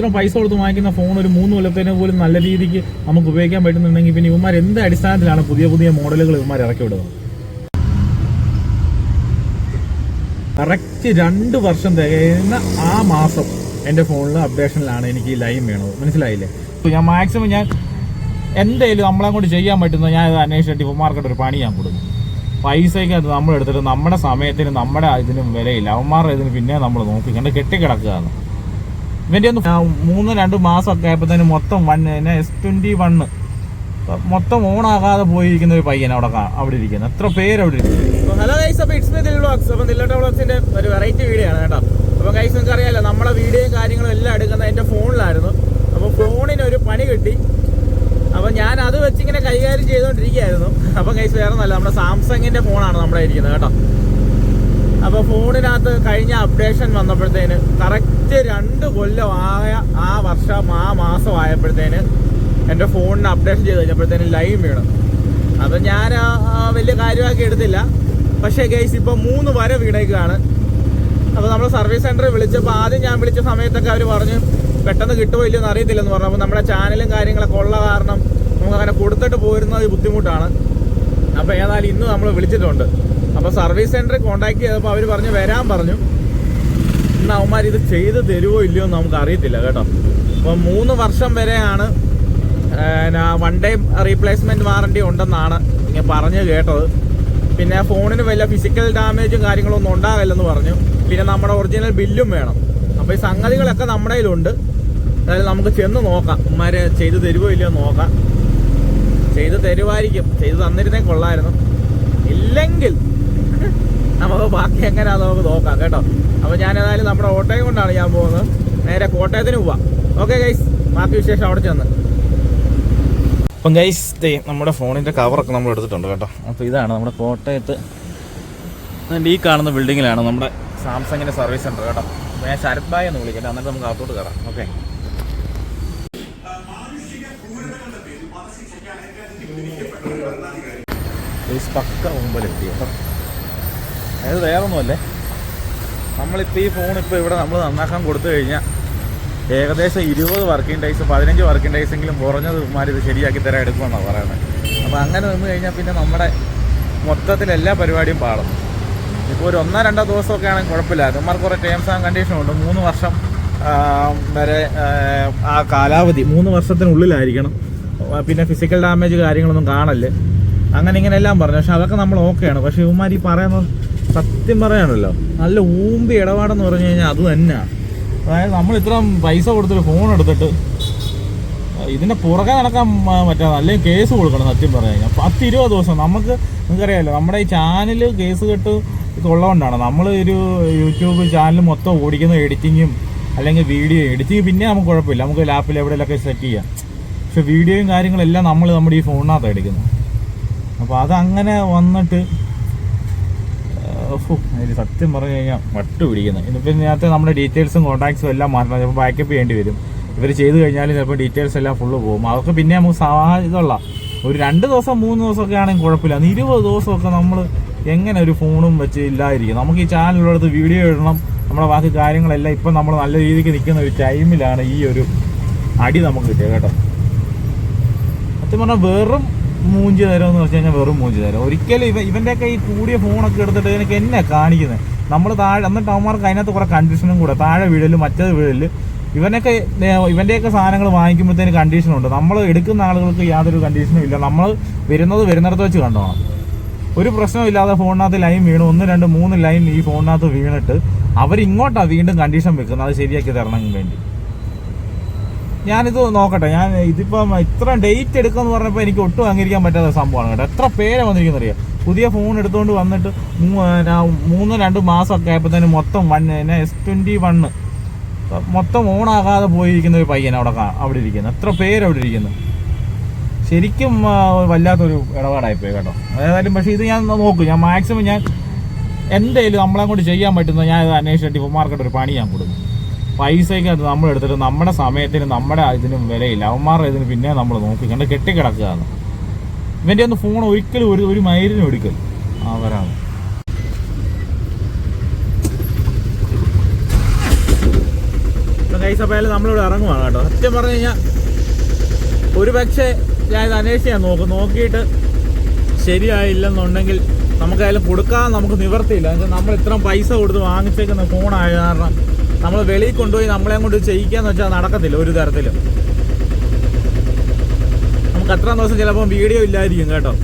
ഇത്ര പൈസ കൊടുത്ത് വാങ്ങിക്കുന്ന ഫോൺ ഒരു മൂന്ന് കൊല്ലത്തേനെ പോലും നല്ല രീതിക്ക് നമുക്ക് ഉപയോഗിക്കാൻ പറ്റുന്നുണ്ടെങ്കിൽ പിന്നെ ഇവന്മാർ എന്ത് അടിസ്ഥാനത്തിലാണ് പുതിയ പുതിയ മോഡലുകൾ ഇവന്മാർ ഇറക്കി വിടുന്നത്? കറക്റ്റ് രണ്ട് വർഷം തികയുന്ന ആ മാസം എന്റെ ഫോണിൽ അപ്ഡേഷനിലാണ് എനിക്ക് ഈ ലൈൻ വേണത്. മനസ്സിലായില്ലേ? ഞാൻ മാക്സിമം ഞാൻ എന്തേലും നമ്മളെ കൊണ്ട് ചെയ്യാൻ പറ്റുന്ന ഞാൻ ഇത് അന്വേഷിച്ചിട്ട് ഇവന്മാർക്കിട്ട് ഒരു പണി ഞാൻ കൊടുക്കും. പൈസയ്ക്ക് അത് നമ്മൾ എടുത്തിട്ട് നമ്മുടെ സമയത്തിന് നമ്മുടെ ഇതിനും വിലയില്ല. അവന്മാരുടെ ഇതിന് പിന്നെ നമ്മൾ നോക്കി കണ്ട് കെട്ടിക്കിടക്കുകയാണ്. ഇവന്റെ ഒന്ന് മൂന്ന് രണ്ട് മാസമൊക്കെ ആയപ്പോഴത്തേന് മൊത്തം വൺ എസ് ട്വന്റി വണ്ണ് മൊത്തം ഓണാകാതെ പോയിരിക്കുന്ന ഒരു പയ്യൻ അവിടെ അവിടെ ഇരിക്കുന്നത്. എത്ര പേര് അവിടെ ഇരിക്കുന്നു? ഹലോ ഗൈസ് അപ്പോൾ ഇറ്റ്സ് മീ ദിൽ വ്ളോഗ്സ് അപ്പോൾ ദില്ലോട്ട വ്ളോഗ്സിന്റെ ഒരു വെറൈറ്റി വീഡിയോ ആണ് കേട്ടോ. അപ്പോൾ ഗൈസ് നിങ്ങൾക്ക് അറിയാലോ നമ്മളെ വീഡിയോയും കാര്യങ്ങളും എല്ലാം എടുക്കുന്നത് എന്റെ ഫോണിലായിരുന്നു. അപ്പോൾ ഫോണിന് ഒരു പണി കിട്ടി. അപ്പോൾ ഞാൻ അത് വെച്ചിങ്ങനെ കൈകാര്യം ചെയ്തുകൊണ്ടിരിക്കുകയായിരുന്നു. അപ്പോൾ ഗൈസ് വേറെ ഒന്നല്ല നമ്മുടെ സാംസങ്ങിന്റെ ഫോണാണ് നമ്മുടെ ഇരിക്കുന്നത് കേട്ടോ. അപ്പോൾ ഫോണിനകത്ത് കഴിഞ്ഞ അപ്ഡേഷൻ വന്നപ്പോഴത്തേന് കറക്റ്റ് രണ്ട് കൊല്ലം ആയ ആ വർഷം ആ മാസം ആയപ്പോഴത്തേന് എന്റെ ഫോണിന് അപ്ഡേഷൻ ചെയ്ത് കഴിഞ്ഞപ്പോഴത്തേന് ലൈവ് വീണു അപ്പം ഞാൻ വലിയ കാര്യമാക്കി എടുത്തില്ല. പക്ഷേ ഗൈസ് ഇപ്പോൾ മൂന്ന് വരെ വീണേക്കാണ്. അപ്പോൾ നമ്മൾ സർവീസ് സെന്ററിൽ വിളിച്ചപ്പോൾ ആദ്യം ഞാൻ വിളിച്ച സമയത്തൊക്കെ അവർ പറഞ്ഞു പെട്ടെന്ന് കിട്ടുമോ ഇല്ലയെന്ന് അറിയത്തില്ലെന്ന് പറഞ്ഞു. അപ്പോൾ നമ്മുടെ ചാനലും കാര്യങ്ങളൊക്കെ ഉള്ള കാരണം നമുക്ക് അങ്ങനെ കൊടുത്തിട്ട് പോരുന്നത് ബുദ്ധിമുട്ടാണ്. അപ്പോൾ ഏതായാലും ഇന്ന് നമ്മൾ വിളിച്ചിട്ടുണ്ട്. അപ്പോൾ സർവീസ് സെന്ററിൽ കോൺടാക്ട് ചെയ്തപ്പോൾ അവർ പറഞ്ഞു വരാൻ പറഞ്ഞു. ഇന്ന് അവന്മാർ ഇത് ചെയ്ത് തരുമോ ഇല്ലയോ എന്ന് നമുക്ക് അറിയത്തില്ല കേട്ടോ. അപ്പോൾ മൂന്ന് വർഷം വരെയാണ് വൺ ഡേ റീപ്ലേസ്മെന്റ് വാറണ്ടി ഉണ്ടെന്നാണ് ഇങ്ങനെ പറഞ്ഞു കേട്ടത്. പിന്നെ ഫോണിന് വല്ല ഫിസിക്കൽ ഡാമേജും കാര്യങ്ങളൊന്നും ഉണ്ടാകില്ലെന്ന് പറഞ്ഞു. പിന്നെ നമ്മുടെ ഒറിജിനൽ ബില്ലും വേണം. അപ്പോൾ ഈ സംഗതികളൊക്കെ നമ്മുടെ കയ്യിലുണ്ട്. അതായത് നമുക്ക് ചെന്ന് നോക്കാം. ഉമ്മാര് ചെയ്തു തരുമോ ഇല്ലയോ നോക്കാം. ചെയ്ത് തരുമായിരിക്കും ചെയ്ത് തന്നിരുന്നേ കൊള്ളായിരുന്നു ഇല്ലെങ്കിൽ നമുക്ക് ബാക്കി എങ്ങനെയാണെന്ന് നമുക്ക് നോക്കാം കേട്ടോ. അപ്പോൾ ഞാൻ ഏതായാലും നമ്മുടെ ഓട്ടോയും കൊണ്ടാണ് ഞാൻ പോകുന്നത്. നേരെ കോട്ടയത്തിന് പോവാം. ഓക്കെ ഗൈസ് ബാക്കി വിശേഷം അവിടെ ചെന്ന്. അപ്പം ഗൈസ് ദേ നമ്മുടെ ഫോണിന്റെ കവറൊക്കെ നമ്മൾ എടുത്തിട്ടുണ്ട് കേട്ടോ. അപ്പോൾ ഇതാണ് നമ്മുടെ കോട്ടയത്ത്. ഈ കാണുന്ന ബിൽഡിങ്ങിലാണ് നമ്മുടെ സാംസങ്ങിന്റെ സർവീസ് സെന്റർ കേട്ടോ. ഞാൻ ശരത് ബായ് എന്ന് വിളിക്കട്ടെ. എന്നിട്ട് നമുക്ക് അകത്തോട്ട് കയറാം. ഓക്കെ പക്ക മുമ്പിലെത്തി കേട്ടോ. അതായത് വേറെ ഒന്നുമല്ലേ നമ്മളിപ്പോൾ ഈ ഫോണിപ്പോൾ ഇവിടെ നമ്മൾ നന്നാക്കാൻ കൊടുത്തു കഴിഞ്ഞാൽ ഏകദേശം ഇരുപത് വർക്കിംഗ് ഡേയ്സ് പതിനഞ്ച് വർക്കിംഗ് ഡേയ്സ് എങ്കിലും കുറഞ്ഞത് ഇവന്മാർ ഇത് ശരിയാക്കി തരാൻ എടുക്കുമെന്നാണ് പറയുന്നത്. അപ്പോൾ അങ്ങനെ നിന്ന് കഴിഞ്ഞാൽ പിന്നെ നമ്മുടെ മൊത്തത്തിൽ എല്ലാ പരിപാടിയും പാടും ഇപ്പോൾ ഒരു ഒന്നോ രണ്ടോ ദിവസമൊക്കെ ആണെങ്കിൽ കുഴപ്പമില്ല. അതുമാർ കുറേ ടേംസ് ആൻഡ് കണ്ടീഷനും ഉണ്ട്. മൂന്ന് വർഷം വരെ ആ, കാലാവധി മൂന്ന് വർഷത്തിനുള്ളിലായിരിക്കണം. പിന്നെ ഫിസിക്കൽ ഡാമേജ് കാര്യങ്ങളൊന്നും കാണല്ലേ. അങ്ങനെ ഇങ്ങനെ എല്ലാം പറഞ്ഞു. പക്ഷെ അതൊക്കെ നമ്മൾ ഓക്കെയാണ് പക്ഷേ ഇവന്മാർ ഈ പറയുന്നത് സത്യം പറയാണല്ലോ നല്ല ഊമ്പി ഇടപാടെന്ന് പറഞ്ഞു കഴിഞ്ഞാൽ അത് തന്നെയാണ് അതായത് നമ്മൾ ഇത്രയും പൈസ കൊടുത്തിട്ട് ഫോൺ എടുത്തിട്ട് ഇതിന്റെ പുറകെ നടക്കാൻ പറ്റാതെ അല്ലെങ്കിൽ കേസ് കൊടുക്കണം സത്യം പറഞ്ഞു കഴിഞ്ഞാൽ പത്ത് ഇരുപത് ദിവസം നമുക്ക് നിങ്ങൾക്കറിയാമല്ലോ നമ്മുടെ ഈ ചാനൽ കേസ് കെട്ട് ഉള്ളതുകൊണ്ടാണ് നമ്മൾ ഒരു യൂട്യൂബ് ചാനൽ മൊത്തം ഓടിക്കുന്ന എഡിറ്റിങ്ങും അല്ലെങ്കിൽ വീഡിയോ എഡിറ്റിങ് പിന്നെ നമുക്ക് കുഴപ്പമില്ല. നമുക്ക് ലാപ്പിൽ എവിടെയെങ്കിലൊക്കെ സെറ്റ് ചെയ്യാം. പക്ഷെ വീഡിയോയും കാര്യങ്ങളെല്ലാം നമ്മൾ നമ്മുടെ ഈ ഫോണിനകത്ത് എടുക്കുന്നത്. അപ്പോൾ അതങ്ങനെ വന്നിട്ട് ഇത് സത്യം പറഞ്ഞു കഴിഞ്ഞാൽ വട്ട് പിടിക്കുന്നത് ഇന്നിപ്പോൾ ഇതിനകത്ത് നമ്മുടെ ഡീറ്റെയിൽസും കോൺടാക്ട്സും എല്ലാം മാറ്റണം. ചിലപ്പോൾ ബാക്കപ്പ് ചെയ്യേണ്ടി വരും. ഇവർ ചെയ്ത് കഴിഞ്ഞാൽ ചിലപ്പോൾ ഡീറ്റെയിൽസ് എല്ലാം ഫുള്ള് പോകും. അതൊക്കെ പിന്നെ നമുക്ക് സാധ്യതയുള്ള ഒരു രണ്ട് ദിവസം മൂന്ന് ദിവസമൊക്കെ ആണെങ്കിൽ കുഴപ്പമില്ല. അന്ന് ഇരുപത് ദിവസമൊക്കെ നമ്മൾ എങ്ങനെ ഒരു ഫോണും വെച്ച് ഇല്ലാതിരിക്കും. നമുക്ക് ഈ ചാനലുള്ളടത്ത് വീഡിയോ ഇടണം. നമ്മുടെ ബാക്കി കാര്യങ്ങളെല്ലാം ഇപ്പം നമ്മൾ നല്ല രീതിക്ക് നിൽക്കുന്ന ഒരു ടൈമിലാണ് ഈ ഒരു അടി നമുക്ക് കിട്ടിയത് കേട്ടോ. സത്യം പറഞ്ഞാൽ വെറും മൂഞ്ചി തരം എന്ന് വെച്ച് കഴിഞ്ഞാൽ വെറും മൂഞ്ചി തരം ഒരിക്കലും ഇവ ഇവന്റെയൊക്കെ ഈ കൂടിയ ഫോണൊക്കെ എടുത്തിട്ട് എനിക്ക് എന്നെ കാണിക്കുന്നത് നമ്മൾ താഴെ എന്നിട്ട് അവന്മാർക്ക് അതിനകത്ത് കുറേ കണ്ടീഷനും കൂടെ. താഴെ വീഴൽ മറ്റേത് വീഴൽ. ഇവനൊക്കെ ഇവന്റെയൊക്കെ സാധനങ്ങൾ വാങ്ങിക്കുമ്പോഴത്തേന് കണ്ടീഷനുണ്ട് നമ്മൾ എടുക്കുന്ന ആളുകൾക്ക് യാതൊരു കണ്ടീഷനും ഇല്ല. നമ്മൾ വരുന്നത് വരുന്നിടത്ത് വെച്ച് കണ്ടോണം ഒരു പ്രശ്നമില്ലാതെ ഫോണിനകത്ത് ലൈൻ വീണു. ഒന്ന് രണ്ട് മൂന്ന് ലൈൻ ഈ ഫോണിനകത്ത് വീണിട്ട് അവരിങ്ങോട്ടാണ് വീണ്ടും കണ്ടീഷൻ വെക്കുന്നത്. അത് ശരിയാക്കി തരണം വേണ്ടി. ഞാനിത് നോക്കട്ടെ. ഞാൻ ഇതിപ്പം ഇത്ര ഡേറ്റ് എടുക്കുമെന്ന് പറഞ്ഞപ്പോൾ എനിക്ക് ഒട്ടും അംഗീകരിക്കാൻ പറ്റാത്ത സംഭവമാണ് കേട്ടോ. എത്ര പേരെ വന്നിരിക്കുന്ന അറിയാം പുതിയ ഫോൺ എടുത്തുകൊണ്ട് വന്നിട്ട് മൂന്നോ രണ്ട് മാസമൊക്കെ ആയപ്പോഴത്തേന് മൊത്തം വൺ എസ് ട്വന്റി വണ്ണ് മൊത്തം ഓണാകാതെ പോയിരിക്കുന്ന ഒരു പയ്യൻ അവിടെ അവിടെ ഇരിക്കുന്നത് എത്ര പേര് അവിടെ ഇരിക്കുന്നു? ശരിക്കും വല്ലാത്തൊരു ഇടപാടായിപ്പോയി കേട്ടോ. ഏതായാലും പക്ഷേ ഇത് ഞാൻ നോക്കും. ഞാൻ മാക്സിമം ഞാൻ എന്തെങ്കിലും നമ്മളെ കൊണ്ട് ചെയ്യാൻ പറ്റുന്ന ഞാൻ ഇത് അന്വേഷിച്ചിട്ട് മാർക്കറ്റ് ഒരു പണി ഞാൻ കൊടുക്കും. പൈസയ്ക്ക് അത് നമ്മൾ എടുത്തിട്ട് നമ്മുടെ സമയത്തിന് നമ്മുടെ ഇതിനും വിലയില്ല. അവന്മാരുടെ ഇതിന് പിന്നെ നമ്മൾ നോക്കി കണ്ട് കെട്ടിക്കിടക്കുകയാണ്. ഇവന്റെ ഒന്ന് ഫോൺ ഒരിക്കലും ഒരു ഒരു മൈലിനും എടുക്കൽ അവരാണ്. കൈസ് അപ്പോൾ നമ്മളിവിടെ ഇറങ്ങുവാണ് കേട്ടോ. സത്യം പറഞ്ഞു കഴിഞ്ഞാൽ ഒരു പക്ഷേ ഞാൻ ഇത് അന്വേഷിക്കാൻ നോക്കും. നോക്കിയിട്ട് ശരിയായില്ലെന്നുണ്ടെങ്കിൽ നമുക്കായാലും കൊടുക്കാൻ നമുക്ക് നിവർത്തിയില്ല. എന്നുവെച്ചാൽ നമ്മൾ ഇത്രയും പൈസ കൊടുത്ത് വാങ്ങിച്ചേക്കുന്ന ഫോണായ കാരണം നമ്മൾ വെളിയിൽ കൊണ്ടുപോയി നമ്മളെ കൊണ്ട് ചെയ്യിക്കാന്ന് വെച്ചാൽ നടക്കത്തില്ല ഒരു തരത്തിലും. നമുക്ക് അത്ര ദിവസം ചിലപ്പോൾ വീഡിയോ ഇല്ലായിരിക്കും കേട്ടോ.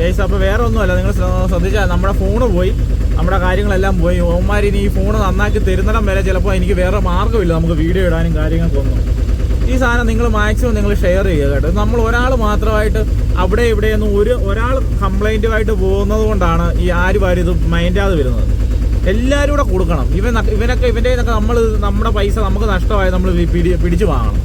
കേസ് അപ്പോൾ വേറെ ഒന്നുമല്ല നിങ്ങൾ ശ്ര- ശ്രദ്ധിച്ചാൽ നമ്മുടെ ഫോണ് പോയി നമ്മുടെ കാര്യങ്ങളെല്ലാം പോയി. ഓമാരി ഇനി ഈ ഫോൺ നന്നാക്കി തരുന്നിടം വരെ ചിലപ്പോൾ എനിക്ക് വേറെ മാർഗമില്ല നമുക്ക് വീഡിയോ ഇടാനും കാര്യങ്ങൾക്കൊന്നും. ഈ സാധനം നിങ്ങൾ മാക്സിമം നിങ്ങൾ ഷെയർ ചെയ്യുക കേട്ടോ. നമ്മൾ ഒരാൾ മാത്രമായിട്ട് അവിടെ ഇവിടെയൊന്നും ഒരു ഒരാൾ കംപ്ലൈന്റുമായിട്ട് പോകുന്നത് കൊണ്ടാണ് ഈ ആരും ആരും ഇത് മൈൻഡാതെ വരുന്നത്. എല്ലാവരും കൂടെ കൊടുക്കണം. ഇവൻ ഇവനൊക്കെ ഇവന്റെ നിന്നൊക്കെ നമ്മൾ നമ്മുടെ പൈസ നമുക്ക് നഷ്ടമായി നമ്മൾ പിടി പിടിച്ചു വാങ്ങണം.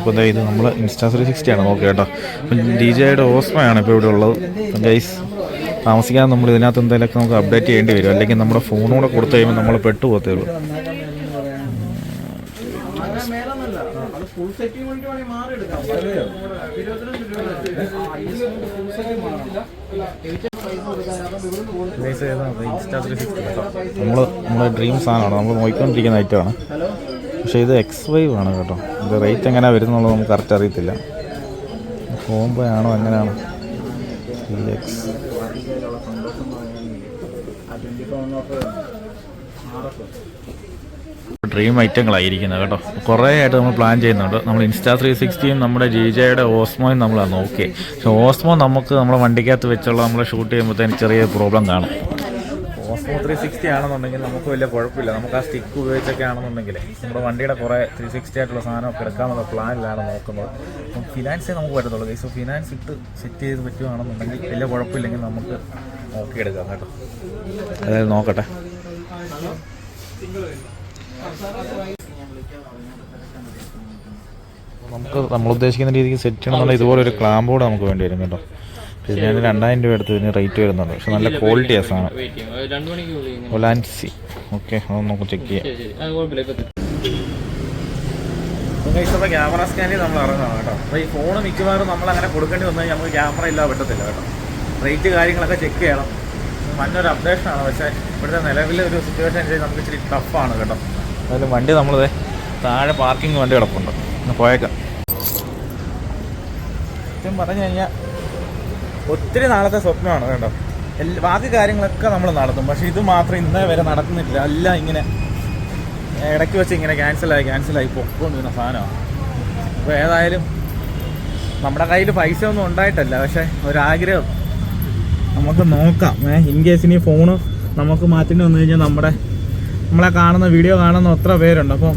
അപ്പോൾ ഇത് നമ്മൾ ഇൻസ്റ്റാ ത്രീ സിക്സ്റ്റി ആണ്. നോക്കുക കേട്ടോ. ഡി ജെയുടെ ഓസ്മയാണ് ഇപ്പോൾ ഇവിടെ ഉള്ളത്. ഗൈസ് താമസിക്കാതെ നമ്മൾ ഇതിനകത്ത് എന്തെങ്കിലുമൊക്കെ നമുക്ക് അപ്ഡേറ്റ് ചെയ്യേണ്ടി വരും. അല്ലെങ്കിൽ നമ്മുടെ ഫോണൂടെ കൊടുത്തു കഴിയുമ്പോൾ നമ്മൾ പെട്ടുപോകത്തേ ഉള്ളൂ നമ്മൾ നമ്മുടെ ഡ്രീം സാധനമാണ്. നമ്മൾ നോക്കിക്കൊണ്ടിരിക്കുന്ന ഐറ്റമാണ് പക്ഷേ ഇത് എക്സ് വൈവ് ആണ് കേട്ടോ. ഇത് റേറ്റ് എങ്ങനെയാണ് വരുന്നുള്ളത് നമുക്ക് കറക്റ്റ് അറിയത്തില്ല. കോംബോ ആണോ എങ്ങനെയാണ് എക്സ് ഡ്രീം ഐറ്റങ്ങളായിരിക്കുന്നത് കേട്ടോ. കുറേ ആയിട്ട് നമ്മൾ പ്ലാൻ ചെയ്യുന്നുണ്ട്. നമ്മൾ ഇൻസ്റ്റാ ത്രീ സിക്സ്റ്റിയും നമ്മുടെ ജി ജെയുടെ ഓസ്മോയും നമ്മളാണ് നോക്കി. പക്ഷേ ഓസ്മോ നമുക്ക് നമ്മുടെ വണ്ടിക്കകത്ത് വെച്ചുള്ള നമ്മൾ ഷൂട്ട് ചെയ്യുമ്പോഴത്തേന് ചെറിയ പ്രോബ്ലം കാണും. ഓസ്മോ ത്രീ സിക്സ്റ്റി ആണെന്നുണ്ടെങ്കിൽ നമുക്ക് വലിയ കുഴപ്പമില്ല. നമുക്ക് ആ സ്റ്റിക്ക് ഉപയോഗിച്ചൊക്കെ ആണെന്നുണ്ടെങ്കിൽ നമ്മുടെ വണ്ടിയുടെ കുറേ ത്രീ സിക്സ്റ്റി ആയിട്ടുള്ള സാധനമൊക്കെ എടുക്കാമെന്നുള്ള പ്ലാനിലാണ് നോക്കുന്നത്. അപ്പം ഫിനാൻസേ നമുക്ക് പറ്റത്തുള്ളൂ. സോ ഫിനാൻസ് ഇട്ട് സെറ്റ് ചെയ്ത് പറ്റുകയാണെന്നുണ്ടെങ്കിൽ വലിയ കുഴപ്പമില്ലെങ്കിൽ നമുക്ക് നോക്കിയെടുക്കാം കേട്ടോ. അതായത് നോക്കട്ടെ. നമുക്ക് നമ്മൾ ഉദ്ദേശിക്കുന്ന രീതിക്ക് സെറ്റ് ചെയ്യണമെന്നുള്ള ഇതുപോലെ ഒരു ക്ലാമ്പ് കൂടെ നമുക്ക് വേണ്ടി വരും കേട്ടോ. പിന്നെ ഞാൻ രണ്ടായിരം രൂപ എടുത്ത് ഇതിന് റേറ്റ് വരുന്നുണ്ട്. പക്ഷെ നല്ല ക്വാളിറ്റി ആ സാധനം വെയിറ്റ് ചെയ്യും ഒരു രണ്ട് മണിക്ക് വിളി ഒലാൻസി ഓക്കെ അതൊന്ന് നമുക്ക് ചെക്ക് ചെയ്യാം. ഇഷ്ടപ്പെട്ട ക്യാമറ സ്കാനിൽ നമ്മൾ ഇറങ്ങണം കേട്ടോ. അപ്പോൾ ഈ ഫോൺ മിക്കവാറും നമ്മൾ അങ്ങനെ കൊടുക്കേണ്ടി വന്നു കഴിഞ്ഞാൽ നമുക്ക് ക്യാമറ ഇല്ലാതെ പറ്റത്തില്ല കേട്ടോ. റേറ്റ് കാര്യങ്ങളൊക്കെ ചെക്ക് ചെയ്യണം. നല്ലൊരു അപ്ഡേഷനാണ് പക്ഷേ ഇവിടുത്തെ നിലവിലെ ഒരു സിറ്റുവേഷൻ അനുസരിച്ച് നമുക്ക് ഇച്ചിരി ടഫാണ് കേട്ടോ. അതിൽ വണ്ടി നമ്മളിത് താഴെ പാർക്കിംഗ് വണ്ടി കിടപ്പുണ്ട്. ഒന്ന് പോയേക്കാം. സത്യം പറഞ്ഞു കഴിഞ്ഞാൽ ഒത്തിരി നാളത്തെ സ്വപ്നമാണ് കേട്ടോ. എല്ലാ ബാക്കി കാര്യങ്ങളൊക്കെ നമ്മൾ നടത്തും. പക്ഷേ ഇത് മാത്രം ഇന്നേ വരെ നടക്കുന്നില്ല എല്ലാം ഇങ്ങനെ ഇടയ്ക്ക് വെച്ച് ഇങ്ങനെ ക്യാൻസലായി ക്യാൻസലായി പൊക്കൊണ്ടിരുന്ന സാധനമാണ്. അപ്പോൾ ഏതായാലും നമ്മുടെ കയ്യിൽ പൈസ ഒന്നും ഉണ്ടായിട്ടല്ല. പക്ഷേ ഒരാഗ്രഹം. നമുക്ക് നോക്കാം. ഇൻ കേസ് ഇനി ഫോണ് നമുക്ക് മാറ്റേണ്ടി വന്നു കഴിഞ്ഞാൽ നമ്മുടെ നമ്മളെ കാണുന്ന വീഡിയോ കാണുന്ന അത്ര പേരുണ്ട്. അപ്പം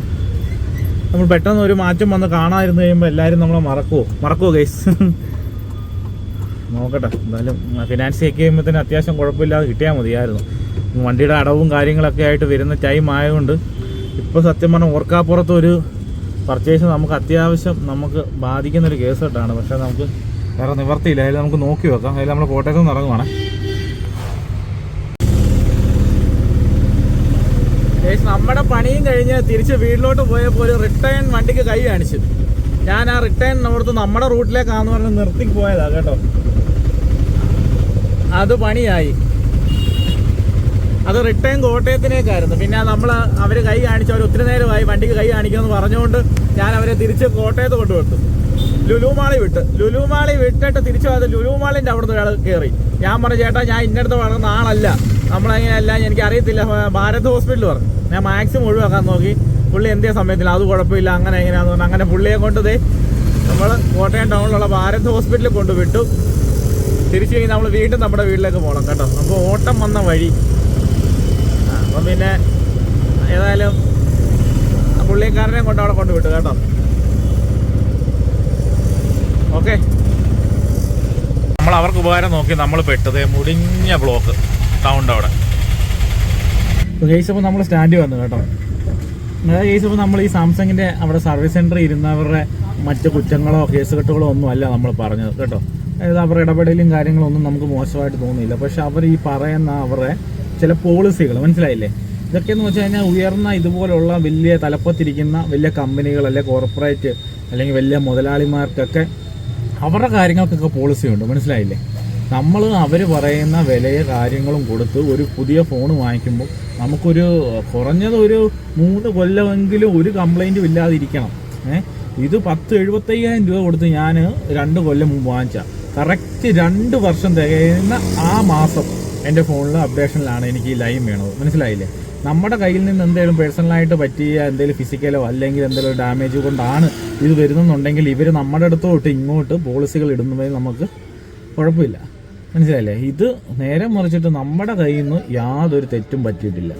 നമ്മൾ പെട്ടെന്ന് ഒരു മാറ്റം വന്ന് കാണാതിരുന്ന് കഴിയുമ്പോൾ എല്ലാവരും നമ്മളെ മറക്കുമോ മറക്കുമോ ഗൈസ് നോക്കട്ടെ. എന്തായാലും ഫിനാൻസ് ചെക്ക് ചെയ്യുമ്പോഴത്തേന് അത്യാവശ്യം കുഴപ്പമില്ലാതെ കിട്ടിയാൽ മതിയായിരുന്നു. വണ്ടിയുടെ അടവും കാര്യങ്ങളൊക്കെ ആയിട്ട് വരുന്ന ടൈം ആയതുകൊണ്ട് ഇപ്പോൾ സത്യം പറഞ്ഞാൽ ഓർക്കാപ്പുറത്ത് ഒരു പർച്ചേസ് നമുക്ക് അത്യാവശ്യം നമുക്ക് ബാധിക്കുന്നൊരു കേസ് കേട്ടാണ് പക്ഷേ നമുക്ക് വേറെ നിവർത്തിയില്ല അതിൽ നമുക്ക് നോക്കി വെക്കാം. അതിൽ നമ്മൾ കോട്ടയത്ത് നിന്ന് ഇറങ്ങുവാണ്. നമ്മുടെ പണിയും കഴിഞ്ഞ് തിരിച്ച് വീട്ടിലോട്ട് പോയപ്പോൾ ഒരു റിട്ടേൺ വണ്ടിക്ക് കൈ കാണിച്ചു. ഞാൻ ആ റിട്ടേൺ ഓർത്ത് നമ്മുടെ റൂട്ടിലേക്കാന്ന് പറഞ്ഞ് നിർത്തി പോയതാ കേട്ടോ. അത് പണിയായി. അത് റിട്ടേൺ കോട്ടയത്തിനേക്കായിരുന്നു. പിന്നെ നമ്മൾ അവർ കൈ കാണിച്ചു അവർ ഒത്തിരി നേരമായി വണ്ടിക്ക് കൈ കാണിക്കുമെന്ന് പറഞ്ഞുകൊണ്ട് ഞാൻ അവരെ തിരിച്ച് കോട്ടയത്ത് കൊണ്ടുവിട്ടു. ലുലുമാളി വിട്ട്. ലുലുമാളി വിട്ടിട്ട് തിരിച്ചു അത് ലുലുമാളിന്റെ അവിടുന്ന് ഒരാൾ കയറി ഞാൻ പറഞ്ഞു ചേട്ടാ ഞാൻ ഇന്നടുത്ത് വളർന്ന ആളല്ല. നമ്മളങ്ങനെയല്ല എനിക്ക് അറിയത്തില്ല ഭാരത് ഹോസ്പിറ്റൽ പറഞ്ഞു. ഞാൻ മാക്സിമം ഒഴിവാക്കാൻ നോക്കി. പുള്ളി എന്തേ സമയത്തില്ല. അത് കുഴപ്പമില്ല. അങ്ങനെ എങ്ങനെയാന്ന് പറഞ്ഞു. അങ്ങനെ പുള്ളിയെ കൊണ്ട് ദേ നമ്മൾ കോട്ടയം ടൗണിലുള്ള ഭാരത് ഹോസ്പിറ്റലിൽ കൊണ്ടുവിട്ടു തിരിച്ചു കഴിഞ്ഞ് നമ്മൾ വീണ്ടും നമ്മുടെ വീട്ടിലേക്ക് പോകണം കേട്ടോ. അപ്പോൾ ഓട്ടം വന്ന വഴി. അപ്പം പിന്നെ ഏതായാലും പുള്ളിക്കാരനെ കൊണ്ട് അവിടെ കൊണ്ടുവിട്ടു കേട്ടോ. ഓക്കെ. നമ്മൾ അവർക്ക് ഉപകാരം നോക്കി നമ്മൾ പെട്ടത് മുടിഞ്ഞ ബ്ലോക്ക് ടൗണിന്റെ അവിടെ. ഇപ്പോൾ നമ്മൾ സ്റ്റാൻഡ് വന്നു കേട്ടോ. അതായത് ഇപ്പോൾ നമ്മൾ ഈ സാംസങ്ങിന്റെ അവിടെ സർവീസ് സെന്ററിൽ ഇരുന്നവരുടെ മറ്റ് കുറ്റങ്ങളോ കേസുകെട്ടുകളോ ഒന്നും അല്ല നമ്മൾ പറഞ്ഞത് കേട്ടോ. അതായത് അവരുടെ ഇടപെടലും കാര്യങ്ങളൊന്നും നമുക്ക് മോശമായിട്ട് തോന്നിയില്ല പക്ഷെ അവർ ഈ പറയുന്ന അവരുടെ ചില പോളിസികൾ മനസ്സിലായില്ലേ? ഇതൊക്കെ എന്ന് വെച്ച് കഴിഞ്ഞാൽ ഉയർന്ന ഇതുപോലുള്ള വലിയ തലപ്പത്തിരിക്കുന്ന വലിയ കമ്പനികൾ അല്ലെ കോർപ്പറേറ്റ് അല്ലെങ്കിൽ വലിയ മുതലാളിമാർക്കൊക്കെ അവരുടെ കാര്യങ്ങൾക്കൊക്കെ പോളിസി ഉണ്ട്. മനസ്സിലായില്ലേ? നമ്മൾ അവർ പറയുന്ന വിലയെ കാര്യങ്ങളും കൊടുത്ത് ഒരു പുതിയ ഫോൺ വാങ്ങിക്കുമ്പോൾ നമുക്കൊരു കുറഞ്ഞത് ഒരു മൂന്ന് കൊല്ലമെങ്കിലും ഒരു കംപ്ലൈന്റും ഇല്ലാതിരിക്കണം. ഏഹ് ഇത് പത്ത് എഴുപത്തയ്യായിരം രൂപ കൊടുത്ത് ഞാൻ രണ്ട് കൊല്ലം മുമ്പ് വാങ്ങിച്ച. കറക്റ്റ് രണ്ട് വർഷം തികയുന്ന ആ മാസം എന്റെ ഫോണിൽ അപ്ഡേഷനിലാണ് എനിക്ക് ഈ ലൈൻ വേണത്. മനസ്സിലായില്ലേ? നമ്മുടെ കയ്യിൽ നിന്ന് എന്തെങ്കിലും പേഴ്സണലായിട്ട് പറ്റിയ എന്തെങ്കിലും ഫിസിക്കലോ അല്ലെങ്കിൽ എന്തെങ്കിലും ഡാമേജ് കൊണ്ടാണ് ഇത് വരുന്നെന്നുണ്ടെങ്കിൽ ഇവർ നമ്മുടെ അടുത്തോട്ട് ഇങ്ങോട്ട് പോളിസികൾ ഇടുന്നതിൽ നമുക്ക് കുഴപ്പമില്ല. മനസ്സിലായില്ലേ? ഇത് നേരെ മറിച്ചിട്ട് നമ്മുടെ കയ്യിൽ നിന്ന് യാതൊരു തെറ്റും പറ്റിയിട്ടില്ല.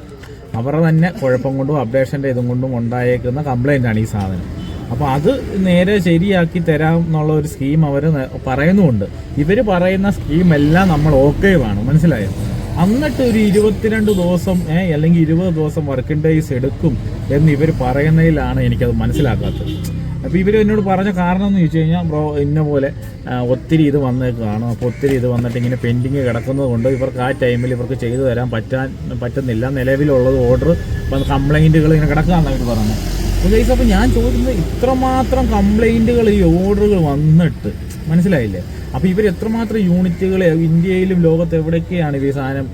അവരുടെ തന്നെ കുഴപ്പം കൊണ്ടും അപ്ഡേഷന്റെ ഇതും കൊണ്ടും ഉണ്ടായേക്കുന്ന കംപ്ലൈന്റ് ആണ് ഈ സാധനം. അപ്പോൾ അത് നേരെ ശരിയാക്കി തരാം എന്നുള്ള ഒരു സ്കീം അവർ പറയുന്നുമുണ്ട്. ഇവർ പറയുന്ന സ്കീം എല്ലാം നമ്മൾ ഓക്കെ വേണം മനസ്സിലായോ? എന്നിട്ട് ഒരു ഇരുപത്തിരണ്ട് ദിവസം അല്ലെങ്കിൽ ഇരുപത് ദിവസം വർക്കിംഗ് ഡേയ്സ് എടുക്കും എന്ന് ഇവർ പറയുന്നതിലാണ് എനിക്കത് മനസ്സിലാക്കാത്തത്. അപ്പോൾ ഇവർ എന്നോട് പറഞ്ഞ കാരണം എന്ന് ചോദിച്ചു കഴിഞ്ഞാൽ ബ്രോ ഇന്ന പോലെ ഒത്തിരി ഇത് വന്നേക്കാണ്. അപ്പോൾ ഒത്തിരി ഇത് വന്നിട്ട് ഇങ്ങനെ പെൻഡിങ് കിടക്കുന്നത് കൊണ്ട് ഇവർക്ക് ആ ടൈമിൽ ഇവർക്ക് ചെയ്തു തരാൻ പറ്റാൻ പറ്റുന്നില്ല. നിലവിലുള്ളത് ഓർഡർ കംപ്ലൈന്റുകൾ ഇങ്ങനെ കിടക്കുകയെന്നാണ് അവർ പറഞ്ഞത് അപ്പോൾ ഗൈസ് അപ്പോൾ ഞാൻ ചോദിക്കുന്നത് ഇത്രമാത്രം കംപ്ലൈന്റുകൾ ഈ ഓർഡറുകൾ വന്നിട്ട് മനസ്സിലായില്ലേ? അപ്പോൾ ഇവർ എത്രമാത്രം യൂണിറ്റുകൾ ഇന്ത്യയിലും ലോകത്ത് എവിടെയൊക്കെയാണ് ഇവർ ഈ സാധനം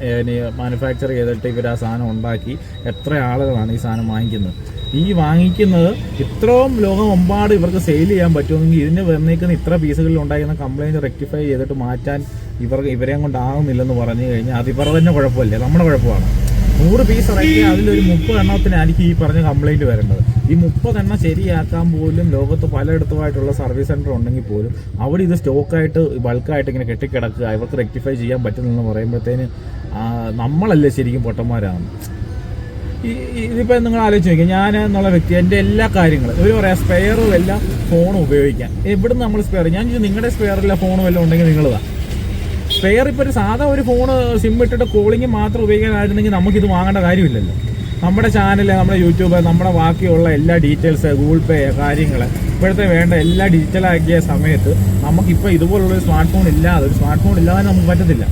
മാനുഫാക്ചർ ചെയ്തിട്ട് ഇവർ ആ സാധനം ഉണ്ടാക്കി എത്ര ആളുകളാണ് ഈ സാധനം വാങ്ങിക്കുന്നത്? ഈ വാങ്ങിക്കുന്നത് ഇത്രയും ലോകമെമ്പാട് ഇവർക്ക് സെയിൽ ചെയ്യാൻ പറ്റുമെങ്കിൽ ഇതിന് വന്നേക്കുന്ന ഇത്ര പീസുകളിൽ ഉണ്ടായിരുന്ന കംപ്ലൈന്റ് റെക്ടിഫൈ ചെയ്തിട്ട് മാറ്റാൻ ഇവർ ഇവരെയും കൊണ്ടാകുന്നില്ലെന്ന് പറഞ്ഞു കഴിഞ്ഞാൽ അത് ഇവരുടെ തന്നെ കുഴപ്പമില്ലേ? നമ്മുടെ കുഴപ്പമാണ്? നൂറ് പീസ് ഇറക്കി അതിലൊരു മുപ്പത് എണ്ണത്തിനായിരിക്കും ഈ പറഞ്ഞ കംപ്ലൈന്റ് വരേണ്ടത്. ഈ മുപ്പതെണ്ണം ശരിയാക്കാൻ പോലും ലോകത്ത് പലയിടത്തുമായിട്ടുള്ള സർവീസ് സെന്റർ ഉണ്ടെങ്കിൽ പോലും അവിടെ ഇത് സ്റ്റോക്കായിട്ട് ബൾക്കായിട്ട് ഇങ്ങനെ കെട്ടിക്കിടക്കുക ഇവർക്ക് റെക്ടിഫൈ ചെയ്യാൻ പറ്റുന്നെന്ന് പറയുമ്പോഴത്തേന് നമ്മളല്ലേ ശരിക്കും പൊട്ടന്മാരാണ് ഇതിപ്പോൾ നിങ്ങൾ ആലോചിച്ച് നോക്കിയാൽ ഞാൻ എന്നുള്ള വ്യക്തി എന്റെ എല്ലാ കാര്യങ്ങളും ഇവർ പറയാം സ്പെയറും എല്ലാം ഫോണും ഉപയോഗിക്കാം എവിടുന്ന് നമ്മൾ സ്പെയർ ഞാൻ നിങ്ങളുടെ സ്പെയറില്ല ഫോണും എല്ലാം ഉണ്ടെങ്കിൽ നിങ്ങളതാ. സ്പെയർ ഇപ്പോൾ ഒരു സാധാ ഒരു ഫോൺ സിം ഇട്ടിട്ട് കോളിംഗ് മാത്രം ഉപയോഗിക്കാനായിരുന്നെങ്കിൽ നമുക്കിത് വാങ്ങേണ്ട കാര്യമില്ലല്ലോ. നമ്മുടെ ചാനൽ നമ്മുടെ യൂട്യൂബ് നമ്മുടെ ബാക്കിയുള്ള എല്ലാ ഡീറ്റെയിൽസ് ഗൂഗിൾ പേ കാര്യങ്ങൾ ഇപ്പോഴത്തെ വേണ്ട എല്ലാ ഡിജിറ്റലാക്കിയ സമയത്ത് നമുക്കിപ്പോൾ ഇതുപോലുള്ള സ്മാർട്ട് ഫോൺ ഇല്ലാതെ ഒരു സ്മാർട്ട് ഫോൺ ഇല്ലാതെ നമുക്ക് പറ്റത്തില്ല.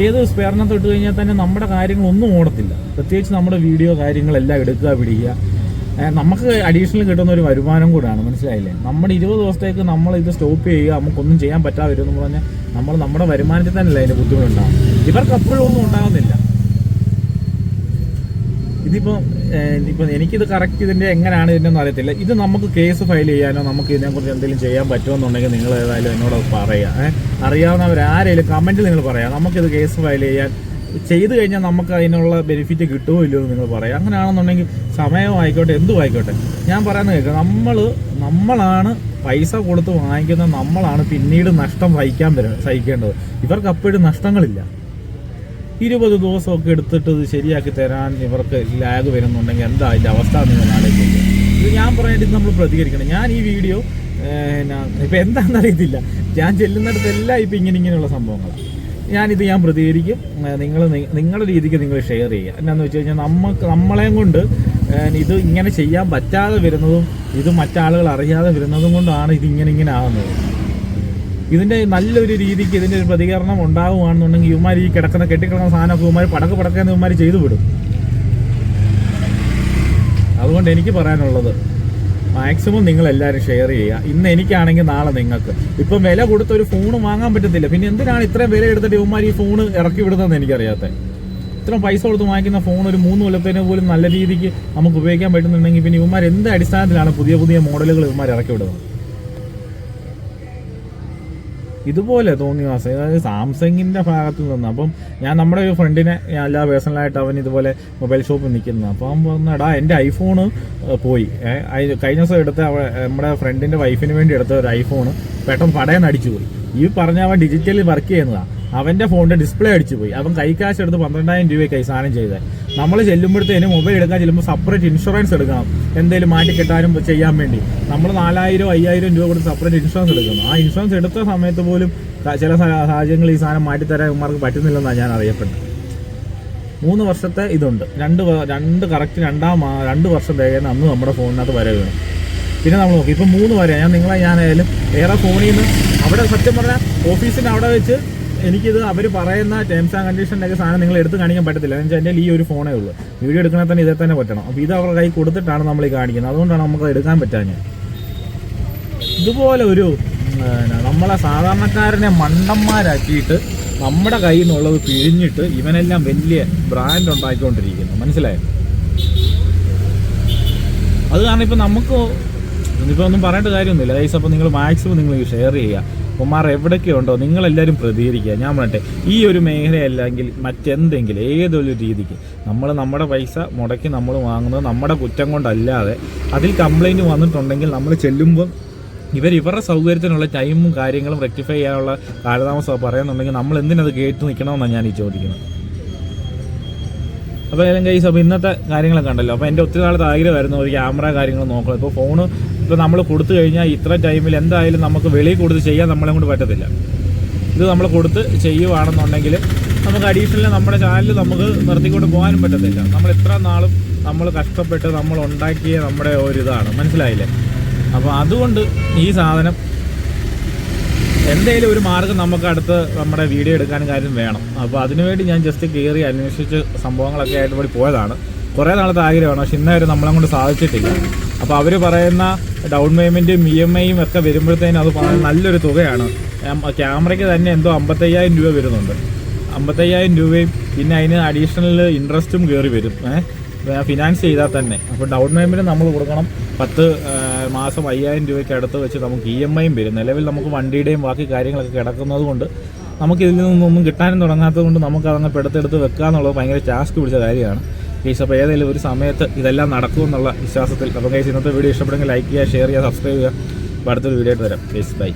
ഏത് സ്പെയറിനകത്ത് ഇട്ട് കഴിഞ്ഞാൽ തന്നെ നമ്മുടെ കാര്യങ്ങളൊന്നും ഓടത്തില്ല. പ്രത്യേകിച്ച് നമ്മുടെ വീഡിയോ കാര്യങ്ങളെല്ലാം എടുക്കുക പിടിക്കുക. നമുക്ക് അഡീഷണൽ കിട്ടുന്ന ഒരു വരുമാനം കൂടാണ്. മനസ്സിലായില്ലേ? നമ്മുടെ ഇരുപത് ദിവസത്തേക്ക് നമ്മൾ ഇത് സ്റ്റോപ്പ് ചെയ്യുക നമുക്കൊന്നും ചെയ്യാൻ പറ്റാതെ വരും എന്ന് പറഞ്ഞാൽ നമ്മൾ നമ്മുടെ വരുമാനത്തിൽ തന്നെയല്ല അതിന്റെ ബുദ്ധിമുട്ടുണ്ടാവും ഇവർക്ക് അപ്പോഴും ഒന്നും ഉണ്ടാകുന്നില്ല ഇതിപ്പോൾ ഇപ്പം എനിക്കിത് കറക്റ്റ് ഇതിന്റെ എങ്ങനെയാണ് ഇതിന്റെ അറിയത്തില്ല. ഇത് നമുക്ക് കേസ് ഫയൽ ചെയ്യാനോ നമുക്ക് ഇതിനെക്കുറിച്ച് എന്തെങ്കിലും ചെയ്യാൻ പറ്റുമെന്നുണ്ടെങ്കിൽ നിങ്ങൾ ഏതായാലും എന്നോട് പറയാം ഏഹ് അറിയാവുന്നവർ ആരെങ്കിലും കമന്റിൽ നിങ്ങൾ പറയാം. നമുക്കിത് കേസ് ഫയൽ ചെയ്യാൻ ചെയ്തു കഴിഞ്ഞാൽ നമുക്ക് അതിനുള്ള ബെനിഫിറ്റ് കിട്ടുമോ ഇല്ലയോ എന്ന് നിങ്ങൾ പറയാം. അങ്ങനെയാണെന്നുണ്ടെങ്കിൽ സമയം ആയിക്കോട്ടെ എന്തും ആയിക്കോട്ടെ. ഞാൻ പറയുന്നത് കേൾക്കുക നമ്മൾ നമ്മളാണ് പൈസ കൊടുത്ത് വാങ്ങിക്കുന്ന നമ്മളാണ് പിന്നീട് നഷ്ടം വഹിക്കാൻ സഹിക്കേണ്ടത്. ഇവർക്ക് അപ്പോഴും നഷ്ടങ്ങളില്ല. ഇരുപത് ദിവസമൊക്കെ എടുത്തിട്ട് ഇത് ശരിയാക്കി തരാൻ ഇവർക്ക് ലാഗ് വരുന്നുണ്ടെങ്കിൽ എന്താ അതിന്റെ അവസ്ഥ എന്ന് നിങ്ങൾ ആലോചിക്കുന്നത് ഇത് ഞാൻ പറയേണ്ടത് നമ്മൾ പ്രതികരിക്കണം. ഞാൻ ഈ വീഡിയോ ഇപ്പം എന്താണെന്നറിയത്തില്ല ഞാൻ ചെല്ലുന്നിടത്തെല്ലാം ഇപ്പം ഇങ്ങനെ ഇങ്ങനെയുള്ള സംഭവങ്ങളാണ് ഞാനിത് ഞാൻ പ്രതികരിക്കും. നിങ്ങൾ നിങ്ങളുടെ രീതിക്ക് നിങ്ങൾ ഷെയർ ചെയ്യുക. എന്നാന്ന് വെച്ച് കഴിഞ്ഞാൽ നമുക്ക് നമ്മളെയും കൊണ്ട് ഇത് ഇങ്ങനെ ചെയ്യാൻ പറ്റാതെ വരുന്നതും ഇത് മറ്റാളുകൾ അറിയാതെ വരുന്നതും കൊണ്ടാണ് ഇത് ഇങ്ങനെ ഇങ്ങനെ ആകുന്നത് ഇതിന്റെ നല്ലൊരു രീതിക്ക് ഇതിന്റെ ഒരു പ്രതികരണം ഉണ്ടാവുകയാണെന്നുണ്ടെങ്കിൽ ഇവന്മാർ ഈ കിടക്കുന്ന കെട്ടിക്കിടക്കുന്ന സാധനമൊക്കെ ഇവന്മാർ പടക്ക് പടക്കുന്ന ഇവന്മാർ ചെയ്തു വിടും. അതുകൊണ്ട് എനിക്ക് പറയാനുള്ളത് മാക്സിമം നിങ്ങൾ എല്ലാവരും ഷെയർ ചെയ്യുക. ഇന്ന് എനിക്കാണെങ്കിൽ നാളെ നിങ്ങൾക്ക്. ഇപ്പം വില കൊടുത്ത ഒരു ഫോൺ വാങ്ങാൻ പറ്റത്തില്ല. പിന്നെ എന്തിനാണ് ഇത്രയും വില എടുത്തിട്ട് ഇവന്മാർ ഈ ഫോൺ ഇറക്കി വിടുന്നതെന്ന് എനിക്കറിയാത്ത. ഇത്ര പൈസ കൊടുത്ത് വാങ്ങിക്കുന്ന ഫോൺ ഒരു മൂന്ന് കൊല്ലത്തേന് പോലും നല്ല രീതിക്ക് നമുക്ക് ഉപയോഗിക്കാൻ പറ്റുന്നുണ്ടെങ്കിൽ പിന്നെ ഇവന്മാർ എന്ത് അടിസ്ഥാനത്തിലാണ് പുതിയ പുതിയ മോഡലുകൾ ഇവന്മാർ ഇറക്കി വിടുന്നത്? ഇതുപോലെ തോന്നി വാസ. അതായത് സാംസങ്ങിന്റെ ഭാഗത്ത് നിന്ന്. അപ്പം ഞാൻ നമ്മുടെ ഒരു ഫ്രണ്ടിനെ എല്ലാ പേഴ്സണലായിട്ട് അവൻ ഇതുപോലെ മൊബൈൽ ഷോപ്പിൽ നിൽക്കുന്നത് അപ്പം അവൻ പറഞ്ഞു എടാ എന്റെ ഐഫോണ് പോയി. കഴിഞ്ഞ ദിവസം എടുത്ത നമ്മുടെ ഫ്രണ്ടിന്റെ വൈഫിന് വേണ്ടി എടുത്ത ഒരു ഐഫോണ് പെട്ടെന്ന് പടയെന്ന് അടിച്ചു പോയി ഈ പറഞ്ഞ അവൻ ഡിജിറ്റലി വർക്ക് ചെയ്യുന്നതാണ് അവന്റെ ഫോണിന്റെ ഡിസ്പ്ലേ അടിച്ചു പോയി. അവൻ കൈക്കാശ് എടുത്ത് പന്ത്രണ്ടായിരം രൂപയ്ക്ക് ഈ സാധനം ചെയ്തത് നമ്മൾ ചെല്ലുമ്പോഴത്തേന് മൊബൈൽ എടുക്കാൻ ചെല്ലുമ്പോൾ സെപ്പറേറ്റ് ഇൻഷുറൻസ് എടുക്കണം. എന്തെങ്കിലും മാറ്റി കെട്ടാനും ചെയ്യാൻ വേണ്ടി. നമ്മൾ നാലായിരം അയ്യായിരം രൂപ കൊടുത്ത് സെപ്പറേറ്റ് ഇൻഷുറൻസ് എടുക്കുന്നു. ആ ഇൻഷുറൻസ് എടുത്ത സമയത്ത് പോലും ചില സാഹചര്യങ്ങളിൽ ഈ സാധനം മാറ്റിത്തരാൻ ഇവന്മാർക്ക് പറ്റുന്നില്ലെന്നാണ് ഞാൻ അറിയപ്പെട്ടത് മൂന്ന് വർഷത്തെ ഇതുണ്ട്. രണ്ട് രണ്ട് കറക്റ്റ് രണ്ടാം രണ്ട് വർഷം തികയുന്ന അന്ന് നമ്മുടെ ഫോണിനകത്ത് വരെ. വീണു പിന്നെ നമ്മൾ നോക്കി. ഇപ്പം മൂന്ന് വരെ. ഞാൻ നിങ്ങളെ ഞാനായാലും വേറെ ഫോണിൽ നിന്ന് അവിടെ സത്യം പറഞ്ഞാൽ ഓഫീസിന്റെ അവിടെ വെച്ച് എനിക്കിത് അവർ പറയുന്ന ടേംസ് ആൻഡ് കണ്ടീഷനിലൊക്കെ സാധനം നിങ്ങൾ എടുത്ത് കാണിക്കാൻ പറ്റത്തില്ല. എന്ന് വെച്ചാൽ എന്റെ ഈ ഒരു ഫോണേ ഉള്ളൂ. വീഡിയോ എടുക്കണേ തന്നെ ഇതേ തന്നെ പറ്റണം. അപ്പോൾ ഇത് അവരുടെ കൈ കൊടുത്തിട്ടാണ് നമ്മൾ ഈ കാണിക്കുന്നത്. അതുകൊണ്ടാണ് നമുക്ക് എടുക്കാൻ പറ്റാഞ്ഞ് ഇതുപോലെ ഒരു നമ്മളെ സാധാരണക്കാരനെ മണ്ടന്മാരാക്കിയിട്ട് നമ്മുടെ കയ്യിൽ നിന്നുള്ളത് പിഴിഞ്ഞിട്ട് ഇവനെല്ലാം വലിയ ബ്രാൻഡ് ഉണ്ടാക്കിക്കൊണ്ടിരിക്കുന്നു. മനസ്സിലായോ? അത് കാരണം ഇപ്പം നമുക്ക് ഇനിയിപ്പോൾ ഒന്നും പറയേണ്ട കാര്യമൊന്നുമില്ല. ഗൈസ് അപ്പോൾ നിങ്ങൾ മാക്സിമം നിങ്ങൾ ഷെയർ ചെയ്യുക. ഉമ്മാർ എവിടെയൊക്കെ ഉണ്ടോ നിങ്ങളെല്ലാവരും പ്രതികരിക്കുക. ഞാൻ പറയട്ടെ ഈ ഒരു മേഖലയല്ലെങ്കിൽ മറ്റെന്തെങ്കിലും ഏതൊരു രീതിക്ക് നമ്മൾ നമ്മുടെ പൈസ മുടക്കി നമ്മൾ വാങ്ങുന്നത് നമ്മുടെ കുറ്റം കൊണ്ടല്ലാതെ അതിൽ കംപ്ലൈന്റ് വന്നിട്ടുണ്ടെങ്കിൽ നമ്മൾ ചെല്ലുമ്പോൾ ഇവർ ഇവരുടെ സൗകര്യത്തിനുള്ള ടൈമും കാര്യങ്ങളും റെക്ടിഫൈ ചെയ്യാനുള്ള കാലതാമസം പറയുന്നുണ്ടെങ്കിൽ നമ്മൾ എന്തിനത് കേട്ട് നിൽക്കണമെന്നാണ് ഞാൻ ഈ ചോദിക്കുന്നത്. അപ്പോൾ ഏതെങ്കിലും കൈസ് അപ്പോൾ ഇന്നത്തെ കാര്യങ്ങളൊക്കെ ഉണ്ടല്ലോ. അപ്പോൾ എന്റെ ഒത്തിരി നാളത്തെ ആഗ്രഹമായിരുന്നു ഒരു ക്യാമറ കാര്യങ്ങൾ നോക്കണം. ഇപ്പോൾ ഫോണ് ഇപ്പോൾ നമ്മൾ കൊടുത്തു കഴിഞ്ഞാൽ ഇത്ര ടൈമിൽ എന്തായാലും നമുക്ക് വെളിയിൽ കൊടുത്ത് ചെയ്യാൻ നമ്മളെ കൊണ്ട് പറ്റത്തില്ല. ഇത് നമ്മൾ കൊടുത്ത് ചെയ്യുവാണെന്നുണ്ടെങ്കിൽ നമുക്ക് അഡീഷണൽ നമ്മുടെ ചാനൽ നമുക്ക് നിർത്തിക്കൊണ്ട് പോകാനും പറ്റത്തില്ല. നമ്മൾ ഇത്ര നാളും നമ്മൾ കഷ്ടപ്പെട്ട് നമ്മൾ ഉണ്ടാക്കിയ നമ്മുടെ ഒരിതാണ്. മനസ്സിലായില്ലേ? അപ്പോൾ അതുകൊണ്ട് ഈ സാധനം എന്തെങ്കിലും ഒരു മാർഗം നമുക്ക് അടുത്ത് നമ്മുടെ വീഡിയോ എടുക്കാനും കാര്യം വേണം. അപ്പോൾ അതിനുവേണ്ടി ഞാൻ ജസ്റ്റ് കയറി അന്വേഷിച്ച് സംഭവങ്ങളൊക്കെ ആയിട്ട് കൂടി പോയതാണ്. കുറേ നാളത്തെ ആഗ്രഹമാണ്. പക്ഷെ ഇന്നേ വരെ നമ്മളെ കൊണ്ട് സാധിച്ചിട്ടില്ല. അപ്പോൾ അവർ പറയുന്ന ഡൗൺ പേയ്മെന്റും ഇ എം ഐയും ഒക്കെ വരുമ്പോഴത്തേനും അത് നല്ലൊരു തുകയാണ്. ക്യാമറയ്ക്ക് തന്നെ എന്തോ അമ്പത്തയ്യായിരം രൂപ വരുന്നുണ്ട്. അമ്പത്തയ്യായിരം രൂപയും പിന്നെ അതിന് അഡീഷണൽ ഇൻട്രസ്റ്റും കയറി വരും. ഫിനാൻസ് ചെയ്താൽ തന്നെ. അപ്പോൾ ഡൗൺ പേയ്മെന്റ് നമ്മൾ കൊടുക്കണം. പത്ത് മാസം അയ്യായിരം രൂപയ്ക്ക് അടുത്ത് വെച്ച് നമുക്ക് ഇ എം ഐയും വരും. നിലവിൽ നമുക്ക് വണ്ടിയുടെയും ബാക്കി കാര്യങ്ങളൊക്കെ കിടക്കുന്നത് കൊണ്ട് നമുക്ക് ഇതിൽ നിന്നൊന്നും കിട്ടാനും തുടങ്ങാത്തത് കൊണ്ട് നമുക്ക് അതങ്ങ് പെടുത്തെടുത്ത് വെക്കുക എന്നുള്ളത് ഭയങ്കര ടാസ്ക് പിടിച്ച കാര്യമാണ്. കേസ് അപ്പോൾ ഏതെങ്കിലും ഒരു സമയത്ത് ഇതെല്ലാം നടക്കും എന്നുള്ള വിശ്വാസത്തിൽ അപ്പോൾ കേസ് ഇന്നത്തെ വീഡിയോ ഇഷ്ടപ്പെടുമെങ്കിൽ ലൈക്ക് ചെയ്യുക ഷെയർ ചെയ്യുക സബ്സ്ക്രൈബ് ചെയ്യുക. അടുത്തൊരു വീഡിയോ ആയിട്ട് വരാം. Case by